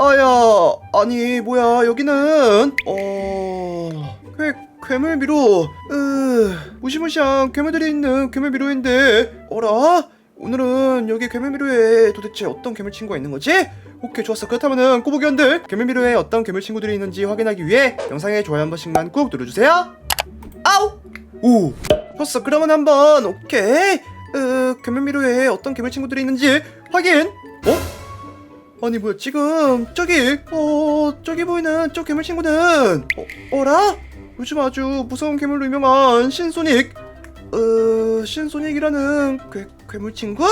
아야 아니 뭐야 여기는? 어 괴, 괴물미로 으 무시무시한 괴물들이 있는 괴물미로인데 어라? 오늘은 여기 괴물미로에 도대체 어떤 괴물 친구가 있는 거지? 오케이 좋았어. 그렇다면은 꼬부기 한들 괴물미로에 어떤 괴물 친구들이 있는지 확인하기 위해 영상에 좋아요 한 번씩만 꾹 눌러주세요. 아우! 오! 좋았어. 그러면 한번 오케이. 으 괴물미로에 어떤 괴물 친구들이 있는지 확인! 어? 아니 뭐야 지금 저기 어 저기 보이는 저 괴물 친구는 어, 어라? 요즘 아주 무서운 괴물로 유명한 신소닉 어 신소닉이라는 괴, 괴물 친구?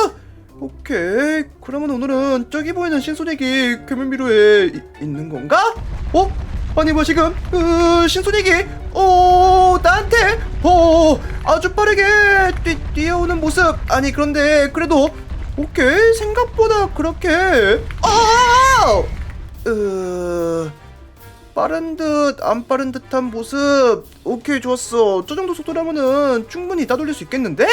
오케이 그러면 오늘은 저기 보이는 신소닉이 괴물 미로에 이- 있는 건가? 어? 아니 뭐 지금 그 신소닉이 어 나한테 어 아주 빠르게 뛰, 뛰어오는 모습 아니 그런데 그래도 오케이 생각보다 그렇게. 아! 으 빠른 듯 안 빠른 듯한 모습. 오케이 좋았어. 저 정도 속도라면은 충분히 따돌릴 수 있겠는데?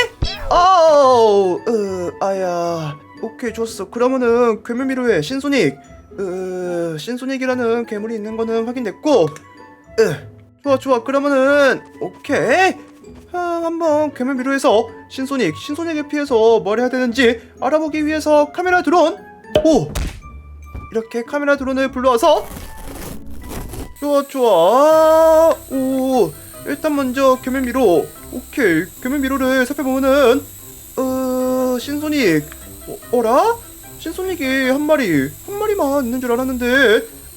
아우 으 아야. 오케이 좋았어. 그러면은 괴물미로의 신소닉. 으 신소닉이라는 괴물이 있는 거는 확인됐고. 으 좋아 좋아. 그러면은 오케이 아, 한번 괴물미로에서 신소닉 신소닉에 피해서 뭘 해야 되는지 알아보기 위해서 카메라 드론. 오! 이렇게 카메라 드론을 불러와서 좋아 좋아. 오! 일단 먼저 괴물미로. 오케이. 괴물미로를 살펴보면은 어 신소닉 어, 어라? 신소닉이 한 마리 한 마리만 있는 줄 알았는데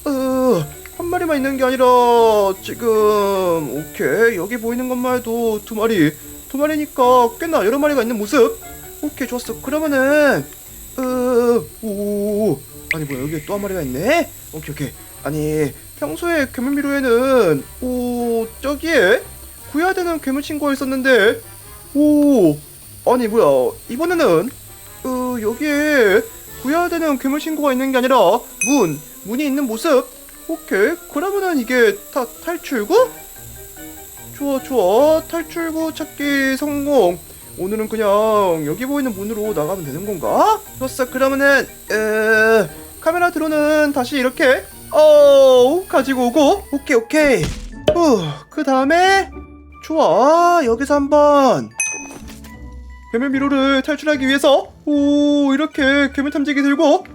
어 한 마리만 있는 게 아니라 지금 오케이. 여기 보이는 것만 해도 두 마리. 두 마리니까 꽤나 여러 마리가 있는 모습. 오케이 좋았어. 그러면은 어오 아니 뭐야. 여기 또 한 마리가 있네? 오케이 오케이. 아니 평소에 괴물미로에는 오 저기에 구해야 되는 괴물 친구가 있었는데 오 아니 뭐야. 이번에는 어 여기에 구해야 되는 괴물 친구가 있는 게 아니라 문 문이 있는 모습 오케이. 그러면은 이게 다 탈출구? 좋아 좋아. 탈출구 찾기 성공. 오늘은 그냥 여기 보이는 문으로 나가면 되는 건가? 좋았어. 그러면은 에... 카메라 드론은 다시 이렇게 어 가지고 오고. 오케이 오케이. 후그 다음에 좋아. 여기서 한번. 괴물 미로를 탈출하기 위해서. 오 이렇게 괴물 탐지기 들고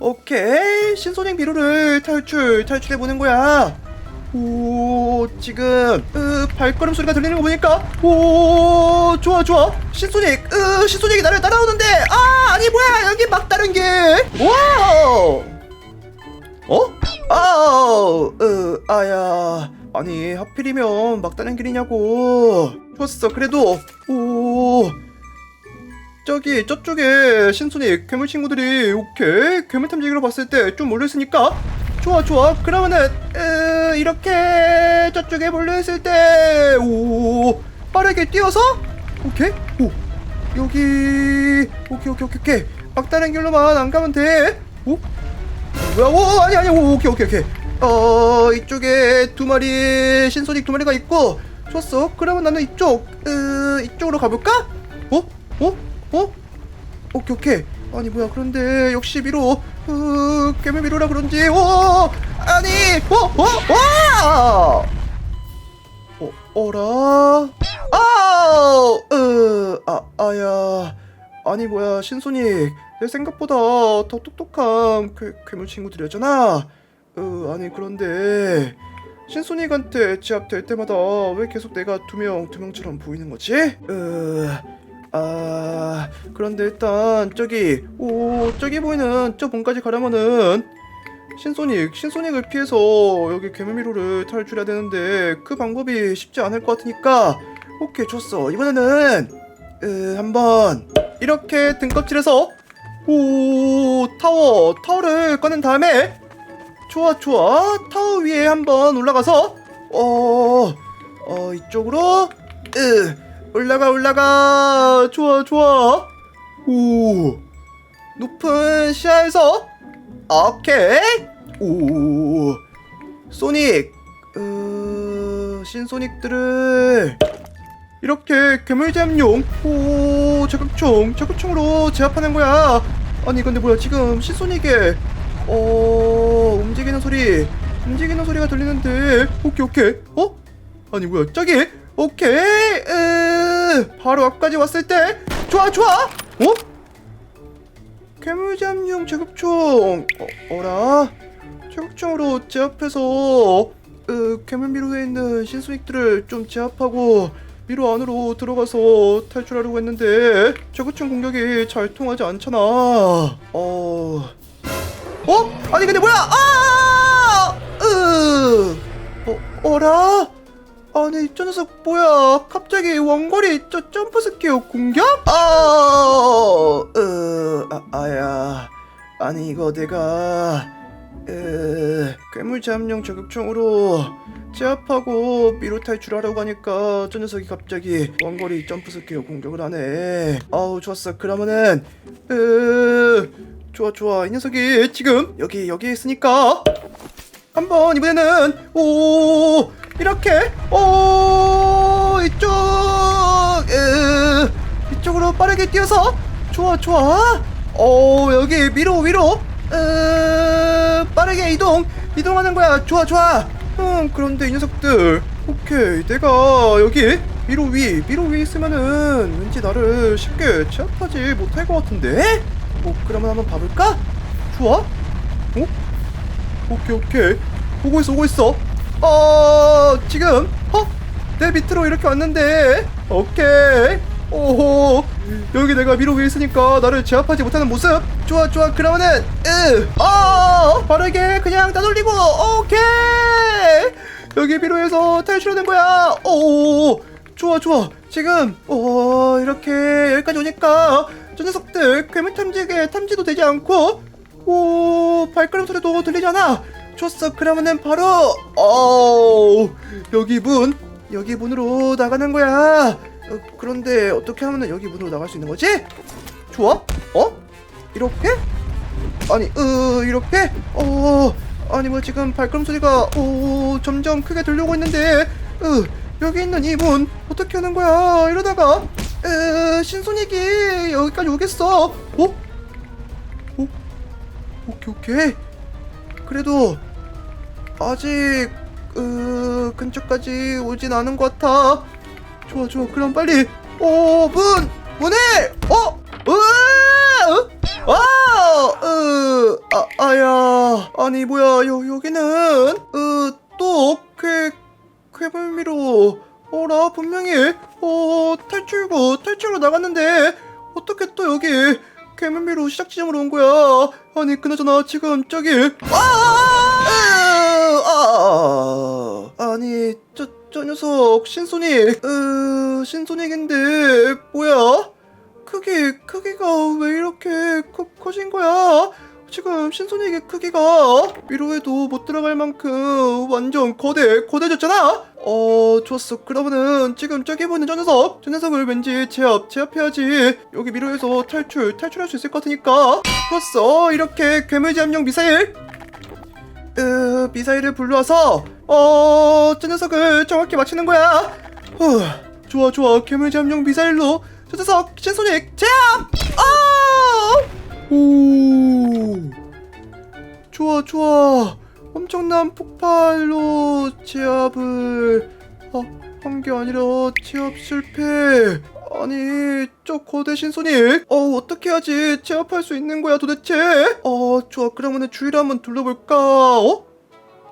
오케이. 신소닉 미로를 탈출 탈출해 보는 거야. 오 지금 으, 발걸음 소리가 들리는 거 보니까 오 좋아 좋아. 신소닉 으, 신소닉이 나를 따라오는데 아 아니 뭐야. 여기 막 다른 길 와우. 어? 아우 으 아야. 아니 하필이면 막다른 길이냐고. 좋았어. 그래도 오 저기 저쪽에 신소닉 괴물 친구들이 오케이? 괴물 탐지기로 봤을 때 좀 몰려있으니까? 좋아 좋아. 그러면은 으, 이렇게 저쪽에 몰려있을 때 오 빠르게 뛰어서? 오케이? 오. 여기 오케이 오케이 오케이 오케이. 막다른 길로만 안 가면 돼 오. 뭐야? 오 아니 아니 오 오케이 오케이 오케이. 어 이쪽에 두 마리 신소닉 두 마리가 있고. 좋았어. 그러면 나는 이쪽 으 이쪽으로 가볼까? 어? 어? 어? 오케이 오케이. 아니 뭐야 그런데. 역시 미로. 으 괴물 미로라 그런지. 오 아니 오오와 어 어라? 아으아 아야. 아니 뭐야 신소닉 내 생각보다 더 똑똑한 괴, 괴물 친구들이었잖아. 으 아니 그런데. 신소닉한테 제압될 때마다 왜 계속 내가 두 명 두 명처럼 보이는 거지? 으 아 그런데 일단 저기 오 저기 보이는 저 문까지 가려면은 신소닉 신소닉을 피해서 여기 괴물미로를 탈출해야 되는데 그 방법이 쉽지 않을 것 같으니까 오케이 좋았어. 이번에는 으 한번 이렇게 등껍질에서 오 타워 타워를 꺼낸 다음에 좋아 좋아. 타워 위에 한번 올라가서 어, 어 이쪽으로 으 올라가 올라가. 좋아 좋아. 오. 높은 시야에서. 오케이. 오. 소닉. 으 신소닉들을 이렇게 괴물 제압용 오 자극총 자극총으로 제압하는 거야. 아니 근데 뭐야 지금 신소닉에 어 움직이는 소리 움직이는 소리가 들리는데. 오케이 오케이. 어? 아니 뭐야 저기. 오케이. 으, 바로 앞까지 왔을 때. 좋아 좋아! 어? 괴물잠용 제급총. 어, 어라? 제급총으로 제 앞에서 으, 괴물 미로에 있는 신수익들을 좀 제압하고 미로 안으로 들어가서 탈출하려고 했는데 제급총 공격이 잘 통하지 않잖아. 어... 어? 아니 근데 뭐야? 아! 으... 어, 어라? 아니 저 녀석 뭐야? 갑자기 원거리 저 점프 스킬 공격? 아, 으, 아, 아야. 아니 이거 내가 으, 괴물 잠룡 저격총으로 제압하고 미로 탈출하려고 하니까 저 녀석이 갑자기 원거리 점프 스킬 공격을 하네. 아우 좋았어. 그러면은 으, 좋아 좋아. 이 녀석이 지금 여기 여기 있으니까 한번 이번에는 오 이렇게. 오 이쪽 으, 이쪽으로 빠르게 뛰어서. 좋아 좋아. 오 여기 위로 위로. 으, 빠르게 이동. 이동하는 거야. 좋아 좋아. 음 그런데 이 녀석들. 오케이 내가 여기 위로 위 위로 위 있으면은 왠지 나를 쉽게 제압하지 못할 것 같은데? 뭐 그러면 한번 봐볼까? 좋아. 어? 오케이 오케이. 오고 있어 오고 있어 어 지금 어내 밑으로 이렇게 왔는데 오케이. 오호. 여기 내가 위에 있으니까 나를 제압하지 못하는 모습. 좋아 좋아. 그러면은 으어 빠르게 그냥 따돌리고 오케이. 여기 위로에서 탈출하는 거야. 오 좋아 좋아. 지금 어 이렇게 여기까지 오니까 저 녀석들 괴물 탐지기에 탐지도 되지 않고 오 발걸음 소리도 들리잖아 좋았어. 그러면은 바로 어 여기 문 여기 문으로 나가는 거야. 어, 그런데 어떻게 하면은 여기 문으로 나갈 수 있는 거지? 좋아? 어? 이렇게? 아니 으 이렇게? 어 아니 뭐 지금 발걸음 소리가 오 점점 크게 들려오고 있는데 으 여기 있는 이 문 어떻게 하는 거야? 이러다가 으 신손익이 여기까지 오겠어. 어? 어? 오케이 오케이. 그래도 아직 으 근처까지 오진 않은 것 같아. 좋아 좋아. 그럼 빨리. 오문 문을 어? 으 아, 으, 아, 아야, 아니 뭐야, 여 여기는 으또괴 괴물미로. 어라 분명히. 어 탈출구 탈출로 나갔는데 어떻게 또 여기 괴물미로 시작 지점으로 온 거야? 아니 그나저나 지금 저기 아, 아, 아, 아니 저 저 녀석 신소닉 으 신소닉인데 뭐야? 크기 크기가 왜 이렇게 커, 커진 거야? 지금 신소닉의 크기가 위로에도 못 들어갈 만큼 완전 거대 거대졌잖아. 어 좋았어. 그러면은 지금 저기 보는 저 녀석 저 녀석을 왠지 제압 제압해야지 여기 미로에서 탈출 탈출할 수 있을 것 같으니까 좋았어. 이렇게 괴물 제압용 미사일 으 미사일을 불러와서 어 저 녀석을 정확히 맞추는 거야. 후 좋아 좋아. 괴물 제압용 미사일로 저 녀석 신소닉 제압! 아! 오! 좋아 좋아. 엄청난 폭발로 제압을. 아, 한게 아니라 제압 실패. 아니 저 거대 신소닉 어 어떻게 해야지? 제압할 수 있는 거야 도대체? 어 좋아. 그러면은 주위를 한번 둘러볼까? 어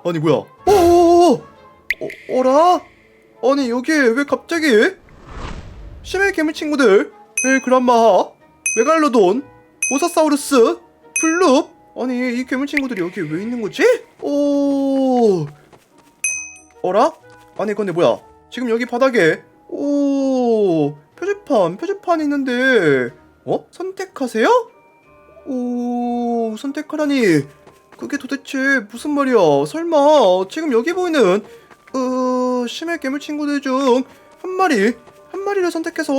아니 뭐야? 오 어, 어라? 아니 여기 왜 갑자기? 심해 괴물 친구들 벨그란마 메갈로돈 모사사우루스 블룹? 아니 이 괴물 친구들이 여기 왜 있는 거지? 오. 어라? 아니 근데 뭐야? 지금 여기 바닥에 오. 표지판 표지판 있는데 어? 선택하세요? 오 선택하라니 그게 도대체 무슨 말이야 설마 지금 여기 보이는 으 심해 괴물 친구들 중 한 마리 한 마리를 선택해서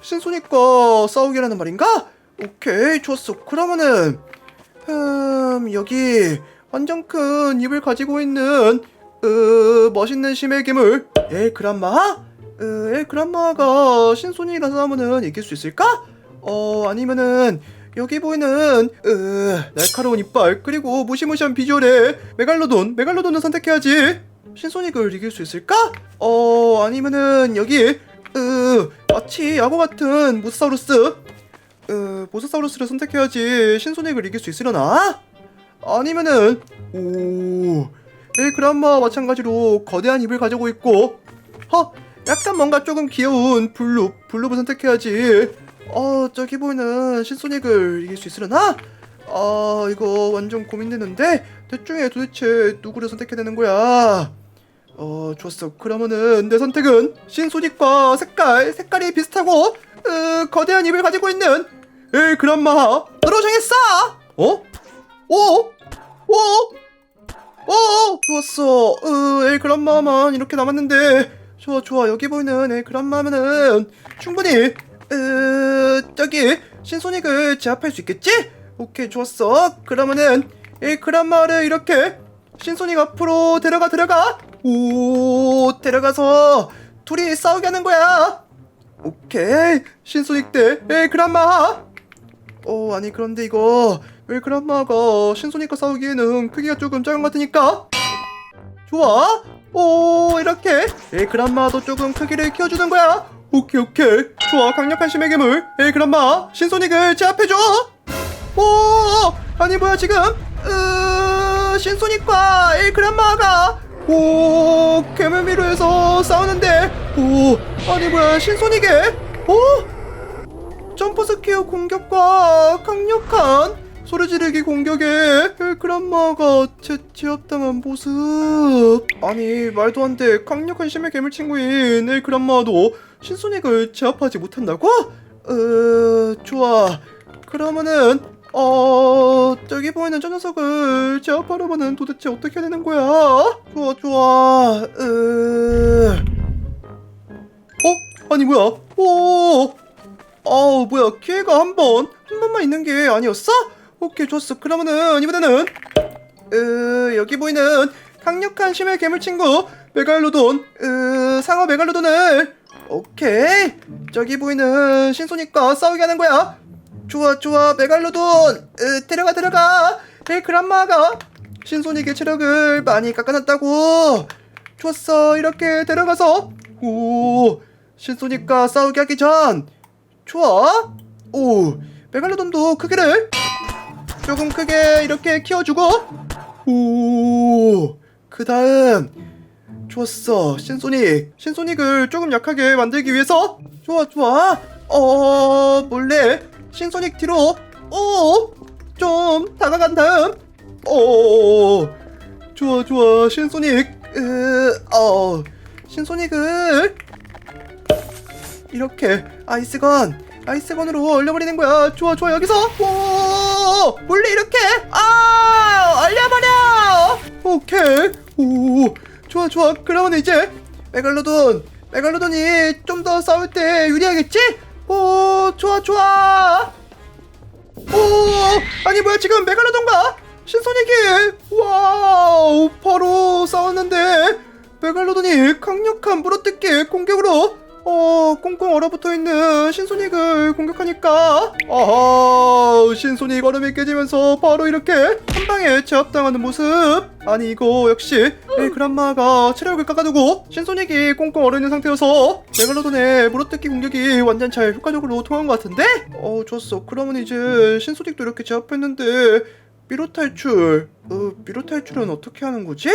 신소닉과 싸우기라는 말인가? 오케이 좋았어 그러면은 음 여기 완전 큰 입을 가지고 있는 으 멋있는 심해 괴물 엘 그란마? 으, 엘 그란마가 신소닉이랑 싸우면은 이길 수 있을까? 어 아니면은 여기 보이는 으, 날카로운 이빨 그리고 무시무시한 비주얼의 메갈로돈 메갈로돈을 선택해야지 신소닉을 이길 수 있을까? 어 아니면은 여기 으 마치 야구 같은 모사사우루스 으 모사사우루스를 선택해야지 신소닉을 이길 수 있으려나? 아니면은 오 엘그란마와 마찬가지로 거대한 입을 가지고 있고 허 약간 뭔가 조금 귀여운 블룹 블룹을 선택해야지 어 저기 보이는 신소닉을 이길 수 있으려나? 아 이거 완전 고민되는데 대충에 도대체 누구를 선택해야 되는 거야 어 좋았어 그러면은 내 선택은 신소닉과 색깔 색깔이 비슷하고 으, 거대한 입을 가지고 있는 에 그란마 너로 정했어 어? 오? 오? 오 좋았어 으, 에 그란마만 이렇게 남았는데 좋아 좋아 여기 보이는 에 그란마면은 충분히 으 저기 신소닉을 제압할 수 있겠지? 오케이 좋았어. 그러면은 이 그란마를 이렇게 신소닉 앞으로 데려가 데려가. 오 데려가서 둘이 싸우게 하는 거야. 오케이 신소닉 대에 그란마. 어 아니 그런데 이거 왜 그란마가 신소닉과 싸우기에는 크기가 조금 작은 것 같으니까. 좋아. 오 이렇게 에 그란마도 조금 크기를 키워주는 거야 오케이 오케이. 좋아 강력한 심의 괴물. 에 그란마 신소닉을 제압해줘. 오 아니 뭐야 지금? 으 신소닉과 에 그란마가. 오 괴물 미로에서 싸우는데. 오 아니 뭐야 신소닉의 오 점프 스퀘어 공격과 강력한 소리 지르기 공격에 헬그란마가 제 제압당한 모습. 아니 말도 안 돼. 강력한 심해 괴물 친구인 헬그란마도 신소닉을 제압하지 못한다고? 으 좋아 그러면은 어 저기 보이는 저 녀석을 제압하려면은 도대체 어떻게 되는 거야? 좋아 좋아 으 어? 아니 뭐야 오어 뭐야 기회가 한 번 한 번만 있는 게 아니었어? 오케이 좋았어 그러면은 이번에는 으 여기 보이는 강력한 심해 괴물 친구 메갈로돈 으 상어 메갈로돈을 오케이. 저기 보이는 신소닉과 싸우게 하는 거야. 좋아 좋아. 메갈로돈. 으 데려가 데려가. 에 그란마가. 신소닉의 체력을 많이 깎아놨다고. 좋았어. 이렇게 데려가서. 오 신소닉과 싸우게 하기 전. 좋아. 오 메갈로돈도 크기를 조금 크게 이렇게 키워주고. 오 그 다음 좋았어. 신소닉. 신소닉을 조금 약하게 만들기 위해서? 좋아 좋아. 어 몰래 신소닉 뒤로. 오좀 다가간 다음. 오 좋아 좋아. 신소닉. 으어 신소닉을 이렇게 아이스건 아이스건으로 얼려버리는 거야. 좋아 좋아. 여기서. 오 몰래 이렇게. 아 얼려버려. 오케이. 오 좋아 좋아. 그러면 이제 메갈로돈 메갈로돈이 좀 더 싸울 때 유리하겠지? 오 좋아 좋아. 오 아니 뭐야 지금 메갈로돈과 신소닉이 와우 바로 싸웠는데 메갈로돈이 강력한 물어뜯기 공격으로 어 꽁꽁 얼어붙어 있는 신소닉을 공격하니까. 아하 신소닉 얼음이 깨지면서 바로 이렇게 한 방에 제압당하는 모습. 아니 이거 역시 이 그란마가 체력을 깎아두고 신소닉이 꽁꽁 얼어있는 상태여서 메갈로돈의 물어뜯기 공격이 완전 잘 효과적으로 통한 것 같은데? 어 좋았어. 그러면 이제 신소닉도 이렇게 제압했는데 미로 탈출 어 미로 탈출은 어떻게 하는 거지?